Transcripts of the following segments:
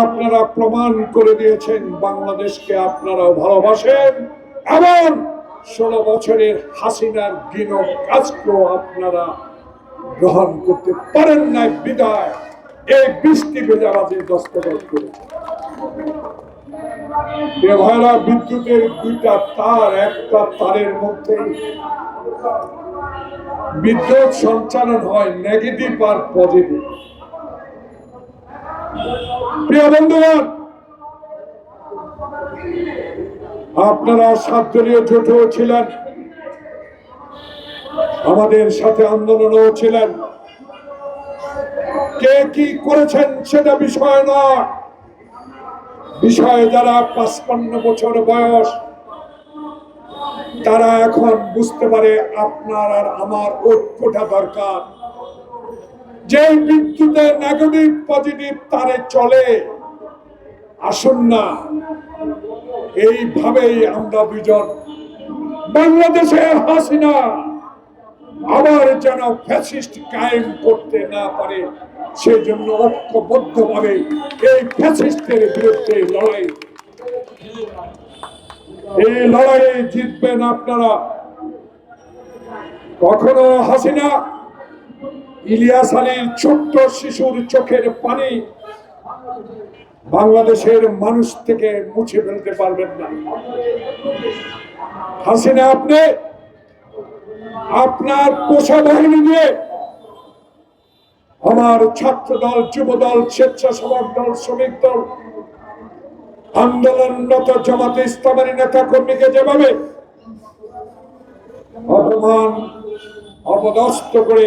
আপনারা প্রমাণ করে দিয়েছেন বাংলাদেশকে আপনারা ভালোবাসেন। এমন ষোলো বছরের হাসিনার দিন কাজকেও আপনারা গ্রহণ করতে পারেন না বিদায়। এই বৃষ্টি ভেজাবাজে দস্তখত করেছে বিদ্যুতের দুইটা তার, একটা তারের মধ্যে বিদ্যুৎ সঞ্চালন হয় নেগেটিভ আর পজিটিভ প্রিয় বন্ধুগণ, আপনারা সাতদলীয় জোটও ছিলেন। আমাদের সাথে আন্দোলনও ছিলেন। কে কি করেছেন সেটা বিষয় নয়। বিষয়ে যারা পাঁচপান্ন বছর বয়স তারা এখন বুঝতে পারে আপনার আর আমার ঐক্যটা দরকার। যে বিদ্যুতের নেগেটিভ পজিটিভ তারে চলে, আসুন না। এইভাবেই আমরা দুজন বাংলাদেশের হাসিনা আবার যেন ফ্যাসিস্ট কায়েম করতে না পারে, সেই জন্য ঐক্যবদ্ধভাবে এই ফ্যাসিস্টের বিরুদ্ধে লড়াই। এই লড়াইয়ে জিতবেন আপনারা। কখনো হাসিনা, ইলিয়াস আলীর ছোট্ট শিশুর চোখের পানি বাংলাদেশের মানুষ থেকে মুছে ফেলতে পারবেন না। হাসিনা, আপনি আপনার পোষা বাহিনী দিয়ে আমার ছাত্র দল যুব দল স্বেচ্ছাসেবক দল, শ্রমিক দল আন্দোলনরত জামাতে ইসলামের নেতা কর্মীকে যেভাবে অপমান, অপদস্থ করে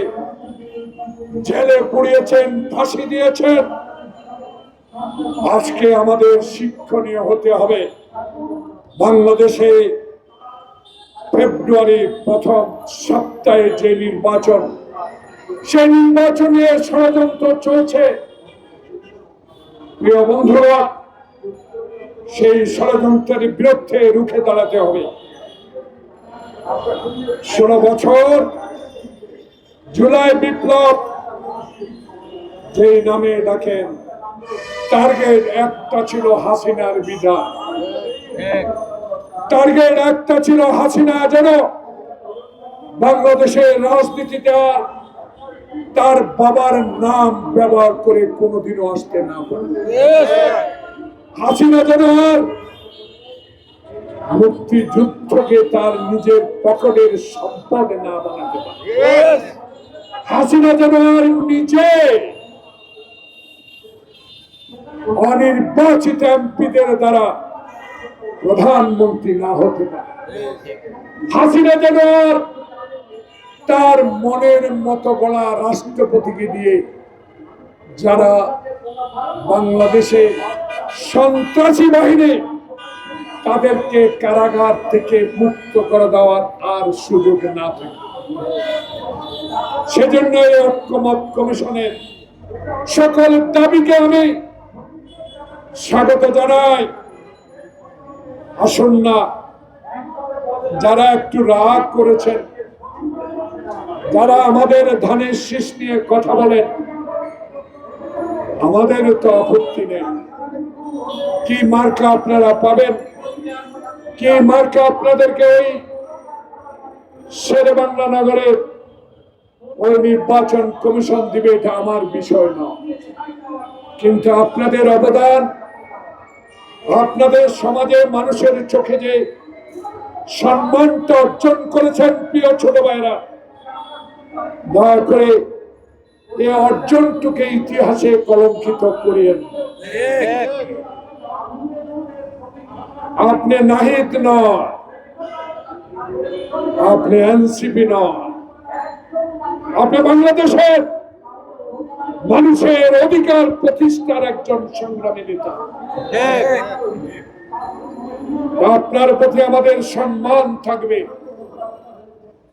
জেলে পুড়িয়েছেন, ফাঁসি দিয়েছেন, আজকে আমাদের শিক্ষণীয় হতে হবে। বাংলাদেশে ফেব্রুয়ারি প্রথম সপ্তাহে যে নির্বাচন, সেই নির্বাচনে ষড়যন্ত্র চলছে। প্রিয় বন্ধুরা সেই ষড়যন্ত্রের বিরুদ্ধে রুখে দাঁড়াতে হবে। ষোলো বছর, জুলাই বিপ্লব, যেই নামে ডাকেন, টার্গেট একটা ছিল হাসিনার বিদায় টার্গেট একটা ছিল হাসিনা যেন বাংলাদেশের রাজনীতিতে তার বাবার নাম ব্যবহার করে কোনোদিনও আসতে না পারে। হাসিনা যেন আর মুক্তিযুদ্ধকে তার নিজের পকেটের সম্পদ না বানাতে পারে। হাসিনা যেন আর নিজে অনির্বাচিত এমপিদের দ্বারা প্রধানমন্ত্রী না হতে পারে। হাসিনা যেন আর তার মনের মতো গলা রাষ্ট্রপতিকে দিয়ে যারা বাংলাদেশে সন্ত্রাসী বাহিনী তাদেরকে কারাগার থেকে মুক্ত করে দেওয়ার আর সুযোগ না থাকে। সেজন্য এই ঐক্যমত কমিশনের সকল দাবিকে আমি স্বাগত জানাই। আসুন না, যারা একটু রাগ করেছেন, যারা আমাদের ধানের শীষ নিয়ে কথা বলেন, আমাদের তো আপত্তি নেই। কি মার্কা আপনারা পাবেন? কি মার্কা আপনাদেরকে ওই শেরে বাংলা নগরে ওই নির্বাচন কমিশন দিবে এটা আমার বিষয় না। কিন্তু আপনাদের অবদান, আপনাদের সমাজে মানুষের চোখে যে সম্মানটা অর্জন করেছেন প্রিয় ছোট ভাইরা, দয়া করে এই অর্জনটুকে ইতিহাসে কলঙ্কিত করিয়েন। আপনি নাহিদ নয়, আপনি এনসিপি নয়। আপনি বাংলাদেশের মানুষের অধিকার প্রতিষ্ঠার একজন সংগ্রামী নেতা। আপনার প্রতি আমাদের সম্মান থাকবে।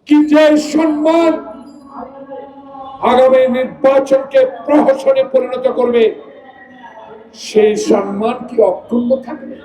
কি যে সম্মান আগামী নির্বাচনকে প্রহসনে পরিণত করবে। সেই সম্মান কি অক্ষুণ্ণ থাকবে?